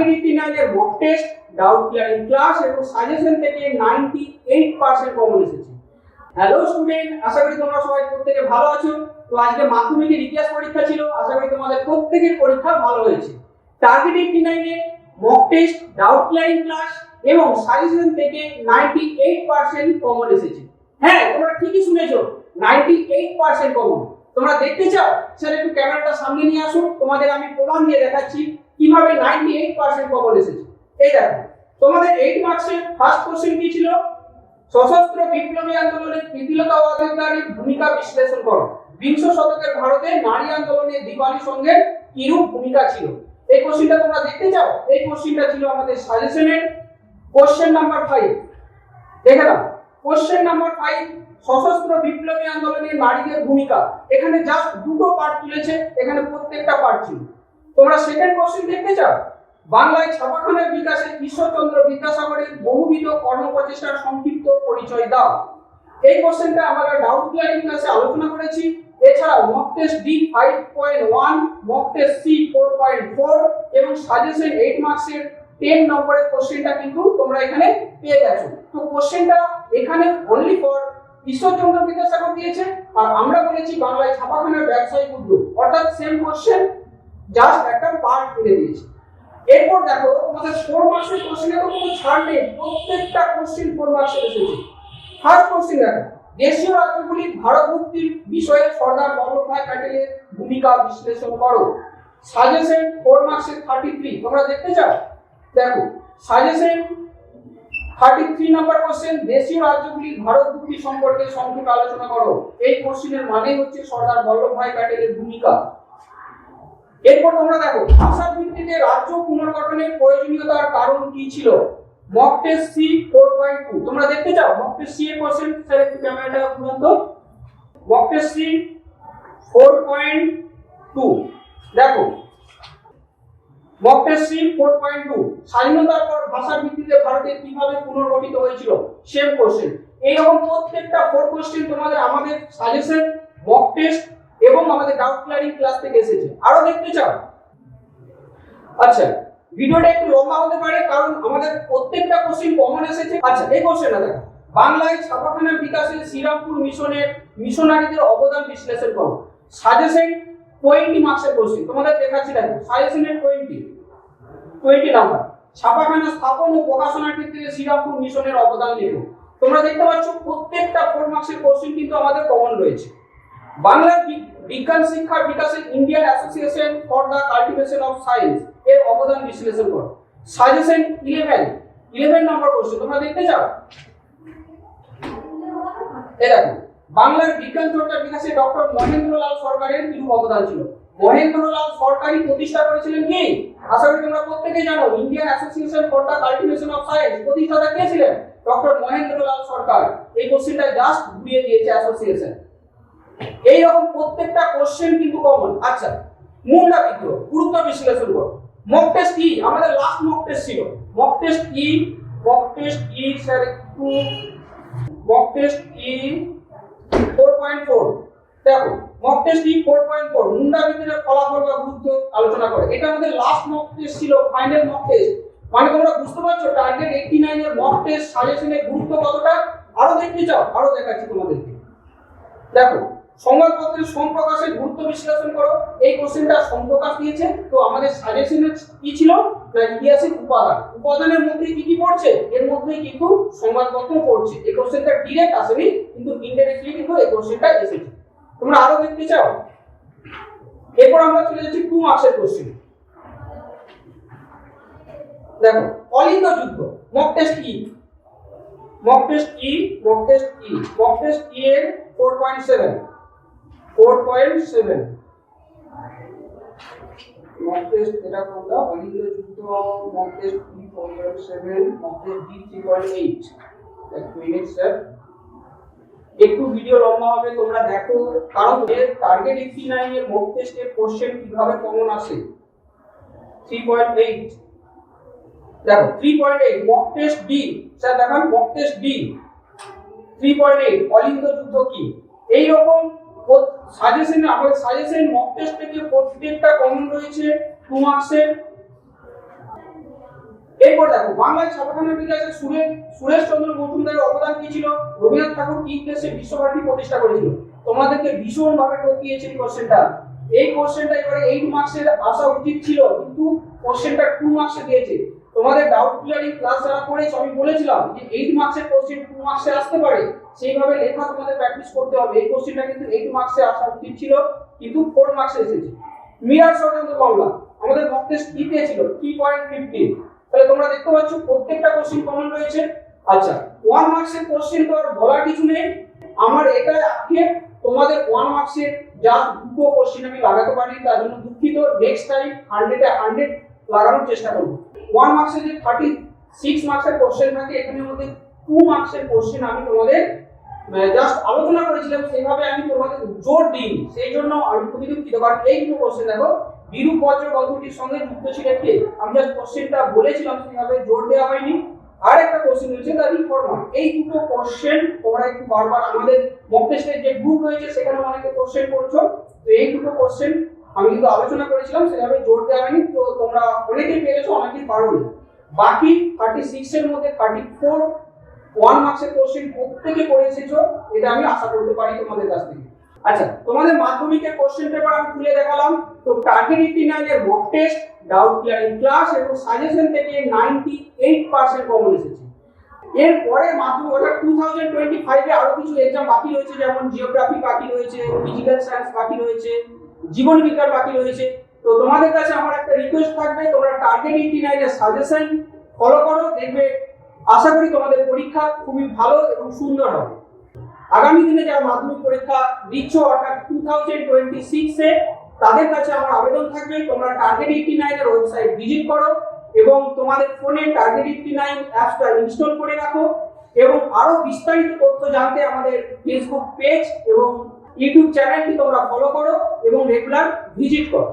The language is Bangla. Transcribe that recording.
টার্গেট এইটটি নাইনের mock test doubt clearing class এবং সাজেশন থেকে নাইনটি এইট পার্সেন্ট কমন এসেছে। হ্যালো স্টুডেন্ট আশা করি তোমরা সবাই প্রত্যেকে ভালো আছো। তো আজকে মাধ্যমিকের ইতিহাস পরীক্ষা ছিল, আশা করি তোমাদের প্রত্যেকের পরীক্ষা ভালো হয়েছে। টার্গেট এইটটি নাইনে mock test doubt clearing class এবং সাজেশন থেকে নাইনটি এইট পার্সেন্ট কমন এসেছে। হ্যাঁ তোমরা ঠিকই শুনেছো নাইনটি এইট পার্সেন্ট কমন তোমরা দেখতে চাও? স্যার, একটু ক্যামেরাটা সামনে নিয়ে আসুন। তোমাদের আমি প্রমাণ দিয়ে দেখাচ্ছি। কীভাবে নাইনটি এইট পার্সেন্ট কমন এসেছে? এই দেখো, তোমাদের এইট মার্কসের ফার্স্ট কোশ্চেন কি ছিল? সশস্ত্র বিপ্লবী আন্দোলনে প্রীতিলতা ওয়াদ্দেদারের ভূমিকা বিশ্লেষণ করো। বিংশ শতকের ভারতে নারী আন্দোলনে দীপালি সঙ্গের কিরূপ ভূমিকা ছিল? এই কোশ্চেনটা তোমরা দেখতে চাও? এই কোশ্চেনটা ছিল আমাদের সাজেশনের কোশ্চেন নাম্বার ফাইভ দেখে নাও। কোশ্চেন নাম্বার ফাইভ সশস্ত্র বিপ্লবী আন্দোলনে নারীদের ভূমিকা। এখানে জাস্ট দুটো পার্ট তুলেছে, এখানে প্রত্যেকটা পার্ট ছিল। তোমরা সেকেন্ড কোশ্চেন দেখতে চাও? বাংলায় ছাপাখানার বিকাশে ঈশ্বরচন্দ্র বিদ্যাসাগরের বহুবিধ কর্মপ্রচেষ্টার সংক্ষিপ্ত পরিচয় দাও। এই কোশ্চেনটা আমরা ডাউট ক্লিয়ারিং ক্লাসে আলোচনা করেছি। এছাড়াও mock test D five point one mock test C four point four এবং সাজেশন এইট মার্কসের টেন নম্বরের কোশ্চেনটা কিন্তু তোমরা এখানে পেয়ে গেছো। তো কোশ্চেনটা এখানে অনলি ফর ঈশ্বরচন্দ্র বিদ্যাসাগর দিয়েছে। আর আমরা বলেছি বাংলায় ছাপাখানার ব্যবসায়িক উদ্যোগ। অর্থাৎ সেম কোশ্চেন জাস্ট একটা পার্ট তুলে দিয়েছে। এরপর দেখো, তোমাদের ফোর মার্কসের কোশ্চেনে তো কোনো ছাড় নেই, প্রত্যেকটা কোশ্চেন ফোর মার্কসের এসেছে। ফার্স্ট কোশ্চেন দেখো, দেশীয় রাজ্যগুলি ভারত মুক্তির বিষয়ে সর্দার বল্লভভাই প্যাটেলের ভূমিকা বিশ্লেষণ করো। সাজেশন ফোর মার্কসের থার্টি থ্রি তোমরা দেখতে চাও? দেখো suggestion thirty three number question দেশীয় রাজ্যগুলি ভারত মুক্তি সম্পর্কে সংক্ষেপে আলোচনা করো। এই কোশ্চেনের মানে হচ্ছে সর্দার বল্লভভাই প্যাটেলের ভূমিকা। এরপর তোমরা দেখো, ভাষার ভিত্তিতে রাজ্য পুনর্গঠনের প্রয়োজনীয়তার কারণ কি ছিল? Mock test C four point two তোমরা দেখতে চাও মক টেস্ট সি এর কোশ্চেন স্যার একটু ক্যামেরাটা খুলুন তো। Mock test C four point two দেখো mock test C four point two স্বাধীনতার পর ভাষার ভিত্তিতে ভারতে কীভাবে পুনর্গঠিত হয়েছিল? সেম কোশ্চেন এইরকম প্রত্যেকটা ফোর কোশ্চেন তোমাদের আমাদের সাজেশন মক টেস্ট এবং আমাদের ডাউট ক্লিয়ারিং ক্লাস থেকে এসেছে। আরও দেখতে চাও? আচ্ছা ভিডিওটা একটু লম্বা হতে পারে, কারণ আমাদের প্রত্যেকটা কোশ্চেন কমন এসেছে। আচ্ছা এই কোশ্চেনটা দেখো। বাংলায় ছাপাখানার বিকাশে শ্রীরামপুর মিশনের মিশনারিদের অবদান বিশ্লেষণ করো। সাজেশন টোয়েন্টি মার্কসের কোশ্চেন তোমাদের দেখাচ্ছি দেখো। সাজেশনের টোয়েন্টি টোয়েন্টি নাম্বার ছাপাখানা স্থাপন ও প্রকাশনার ক্ষেত্রে শ্রীরামপুর মিশনের অবদান লেখো। তোমরা দেখতে পাচ্ছ, প্রত্যেকটা ফোর মার্কসের কোশ্চেন কিন্তু আমাদের কমন রয়েছে। বাংলার বি- বিজ্ঞান শিক্ষার বিকাশে Indian association for the cultivation of science এর অবদান বিশ্লেষণ করো। সাজেশন ইলেভেন ইলেভেন নম্বর কোশ্চেন তোমরা দেখতে চাও? এ দেখো, বাংলার বিজ্ঞান চর্চার বিকাশে ডক্টর মহেন্দ্রলাল সরকারের কিছু অবদান ছিল। মহেন্দ্রলাল সরকারই প্রতিষ্ঠা করেছিলেন কি? আশা করি তোমরা প্রত্যেকেই জানো, Indian association for the cultivation of science প্রতিষ্ঠাতা কে ছিলেন? ডক্টর মহেন্দ্রলাল সরকার। এই কোশ্চেনটা জাস্ট ঘুরিয়ে দিয়েছে অ্যাসোসিয়েশন এইরকম প্রত্যেকটা কোশ্চেন কিন্তু কমন আচ্ছা মুন্ডা বিদ্রোহ গুরুত্ব বিশ্লেষণ করো। মক টেস্ট ই আমাদের লাস্ট মক টেস্ট ছিল। Mock test E mock test E sir একটু? মক টেস্ট পয়েন্ট ফোর দেখো mock test E four point four Munda বিদ্রোহের ফলাফল বা গুরুত্ব আলোচনা করে। এটা আমাদের লাস্ট মক টেস্ট ছিল ফাইনাল মক টেস্ট মানে তোমরা বুঝতে পারছ টার্গেট এইটটি নাইনের মক টেস্ট সাজেশনের গুরুত্ব কতটা? আরও দেখতে চাও, আরও দেখাচ্ছি তোমাদেরকে। দেখো সংবাদপত্রের সম্প্রকাশের গুরুত্ব বিশ্লেষণ করো। এই কোশ্চেনটা সম্প্রকাশ দিয়েছে। তো আমাদের সাজেশনের কি ছিল? না, ইতিহাসের উপাদান। উপাদানের মধ্যে কি কি পড়ছে? এর মধ্যেই কিন্তু সংবাদপত্র পড়ছে। এই কোশ্চেনটা ডিরেক্ট আসেনি, কিন্তু ইনডাইরেক্টলি কিন্তু এই কোশ্চেনটা এসেছে। তোমরা আরও দেখতে চাও? এরপর আমরা চলে যাচ্ছি টু মার্কসের কোশ্চেন। দেখো অলিন্দ যুদ্ধ মক টেস্ট কি? Mock test E mock test E mock test E এর four point seven four point seven mock test এটা কোনটা? অলিন্দ যুদ্ধ mock test E four point seven mock test D three point eight এক মিনিট স্যার একটু ভিডিও লম্বা হবে, তোমরা দেখো। কারণ এর টার্গেট এইটটি নাইন এর মক টেস্টের কোশ্চেন কীভাবে কমন আসে? থ্রি পয়েন্ট এইট দেখো three point eight mock test D sir, দেখান mock test D three point eight অলিন্দ যুদ্ধ কি? এইরকম সাজেশন আমাদের সাজেশন মক টেস্ট থেকে প্রত্যেকটা কমন রয়েছে টু মার্কসের এরপর দেখো, বাংলায় ছাপাখানার বিকাশে সুরেশ সুরেশ চন্দ্র মজুমদারের অবদান কি ছিল? রবীন্দ্রনাথ ঠাকুর কি উদ্দেশ্যে বিশ্বভারতী প্রতিষ্ঠা করেছিল? তোমাদেরকে ভীষণ ভাবে টকিয়েছে এই কোশ্চেনটা এই কোশ্চেনটা এবারে এইট মার্কসের আসা উচিত ছিল, কিন্তু কোশ্চেনটা টু মার্কসে দিয়েছে। তোমাদের ডাউট ক্লিয়ারিং ক্লাস যারা করেছ, আমি বলেছিলাম যে এইট মার্কসের কোশ্চেন টু মার্কসে আসতে পারে। সেইভাবে লেখা তোমাদের প্র্যাকটিস করতে হবে। এই কোশ্চেনটা কিন্তু এইট মার্কসে আসা উচিত ছিল, কিন্তু ফোর মার্কসে এসেছে। মিরার ষড়যন্ত্র মামলা। আমাদের মক টেস্ট পেয়েছিল? থ্রি পয়েন্ট ফিফটিন তাহলে তোমরা দেখতে পাচ্ছ, প্রত্যেকটা কোশ্চেন কমন রয়েছে। আচ্ছা ওয়ান মার্কসের কোশ্চেন তো আর বলার কিছু নেই। আমার এটা আক্ষেপ তোমাদের ওয়ান মার্কসের যা দুটো কোশ্চেন আমি লাগাতে পারি, তার জন্য দুঃখিত। নেক্সট টাইম হান্ড্রেডে হান্ড্রেড লাগানোর চেষ্টা করব। ওয়ান মার্কসের যে থার্টি সিক্স মার্কসের কোশ্চেন থাকে, এখানের মধ্যে টু মার্কসের কোশ্চেন আমি তোমাদের জাস্ট আলোচনা করেছিলাম, সেইভাবে আমি তোমাদের জোর দিই সেই জন্য আমি খুবই দুঃখিত, কারণ এই দুটো কোশ্চেন দেখো, বিরূপ বজ্র গল্পটির সঙ্গে যুক্ত ছিল কে? আমি জাস্ট কোশ্চেনটা বলেছিলাম, সেইভাবে জোর দেওয়া হয়নি। আর একটা কোশ্চেন রয়েছে দ্য রিফর্মার এই দুটো কোশ্চেন তোমরা একটু বারবার আমাদের মক টেস্টের যে গ্রুপ রয়েছে সেখানে অনেকে কোশ্চেন করছ। তো এই দুটো কোশ্চেন আমি কিন্তু আলোচনা করেছিলাম, সেভাবে জোর দেওয়া হয়নি। তো তোমরা অনেকেই পেরেছ অনেকেই পারোনি। বাকি থার্টি সিক্স এর মধ্যে থার্টি ফোর ওয়ান মার্কসের কোশ্চেন প্রত্যেকে করে এসেছ, এটা আমি আশা করতে পারি তোমাদের কাছ থেকে। আচ্ছা তোমাদের মাধ্যমিকের কোশ্চেন পেপার আমি তুলে দেখালাম। তো টার্গেট এইটটি নাইনের mock test doubt clearing class এবং সাজেশন থেকে নাইনটি এইট পার্সেন্ট কমন এসেছে এরপরে মাধ্যমিক, অর্থাৎ টু থাউজেন্ড টোয়েন্টি ফাইভে আরও কিছু এক্সাম বাকি রয়েছে, যেমন জিওগ্রাফি বাকি রয়েছে ফিজিক্যাল সায়েন্স বাকি রয়েছে, জীবন বিজ্ঞান বাকি রয়েছে। তো তোমাদের কাছে আমার একটা রিকোয়েস্ট থাকবে, তোমরা টার্গেট এইটটি নাইনের সাজেশন ফলো করো, দেখবে আশা করি তোমাদের পরীক্ষা খুবই ভালো এবং সুন্দর হবে। আগামী দিনে যারা মাধ্যমিক পরীক্ষা দিচ্ছ, অর্থাৎ টু থাউজেন্ড টোয়েন্টি সিক্সে তাদের কাছে আমার আবেদন থাকবে, তোমরা টার্গেট এইটটি নাইনের ওয়েবসাইট ভিজিট করো এবং তোমাদের ফোনে টার্গেট এইটটি নাইন অ্যাপসটা ইনস্টল করে রাখো এবং আরও বিস্তারিত তথ্য জানতে আমাদের ফেসবুক পেজ এবং ইউটিউব চ্যানেলটি তোমরা ফলো করো এবং রেগুলার ভিজিট করো।